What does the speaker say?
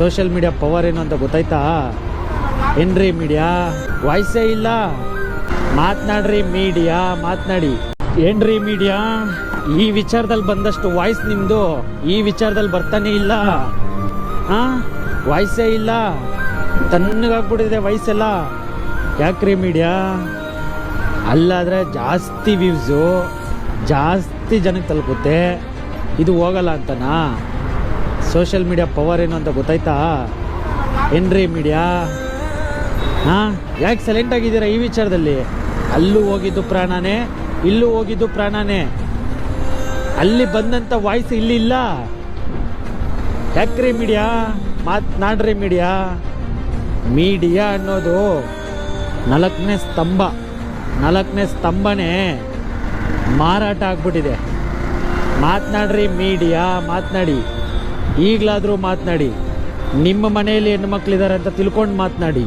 Social media power ಏನು ಅಂತ ಗೊತ್ತಾಯ್ತಾ? ಏನ್ರಿ ಮೀಡಿಯಾ ವಾಯ್ಸೇ ಇಲ್ಲ. ಮಾತನಾಡ್ರಿ ಮೀಡಿಯಾ ಮಾತನಾಡಿ. ಏನ್ರಿ ಮೀಡಿಯಾ ಈ ವಿಚಾರದಲ್ಲಿ ಬಂದಷ್ಟು ವಾಯ್ಸ್ ನಿಮ್ದು, ಈ ವಿಚಾರದಲ್ಲಿ ಬರ್ತಾನೆ ಇಲ್ಲ. ಹಾ? ವಾಯ್ಸೇ ಇಲ್ಲ. ತಣ್ಣಗಾಗ್ಬಿಟ್ಟಿದೆ ವಾಯ್ಸೆಲ್ಲ ಯಾಕ್ರಿ ಮೀಡಿಯಾ ಅಲ್ಲಾದ್ರೆ ಜಾಸ್ತಿ ವ್ಯೂಸು ಜಾಸ್ತಿ ಜನಕ್ಕೆ ತಲುಪುತ್ತೆ. ಇದು ಹೋಗಲ್ಲ ಅಂತನಾ? ಸೋಷಿಯಲ್ ಮೀಡಿಯಾ ಪವರ್ ಏನು ಅಂತ ಗೊತ್ತಾಯ್ತಾ? ಏನ್ರಿ ಮೀಡಿಯಾ ಹಾಂ? ಯಾಕೆ ಸೈಲೆಂಟ್ ಆಗಿದ್ದೀರಾ ಈ ವಿಚಾರದಲ್ಲಿ? ಅಲ್ಲೂ ಹೋಗಿದ್ದು ಪ್ರಾಣನೇ, ಇಲ್ಲೂ ಹೋಗಿದ್ದು ಪ್ರಾಣನೇ. ಅಲ್ಲಿ ಬಂದಂಥ ವಾಯ್ಸ್ ಇಲ್ಲಿ ಇಲ್ಲ. ಯಾಕ್ರಿ ಮೀಡಿಯಾ ಮಾತನಾಡ್ರಿ ಮೀಡಿಯಾ ಮೀಡಿಯಾ ಅನ್ನೋದು ನಾಲ್ಕನೇ ಸ್ತಂಭ. ನಾಲ್ಕನೇ ಸ್ತಂಭನೇ ಮಾರಾಟ ಆಗ್ಬಿಟ್ಟಿದೆ. ಮಾತನಾಡ್ರಿ ಮೀಡಿಯಾ ಮಾತನಾಡಿ. ಈಗಲಾದರೂ ಮಾತನಾಡಿ ನಿಮ್ಮ ಮನೆಯಲ್ಲಿ ಹೆಣ್ಮಕ್ಳಿದ್ದಾರೆ ಅಂತ ತಿಳ್ಕೊಂಡು ಮಾತನಾಡಿ.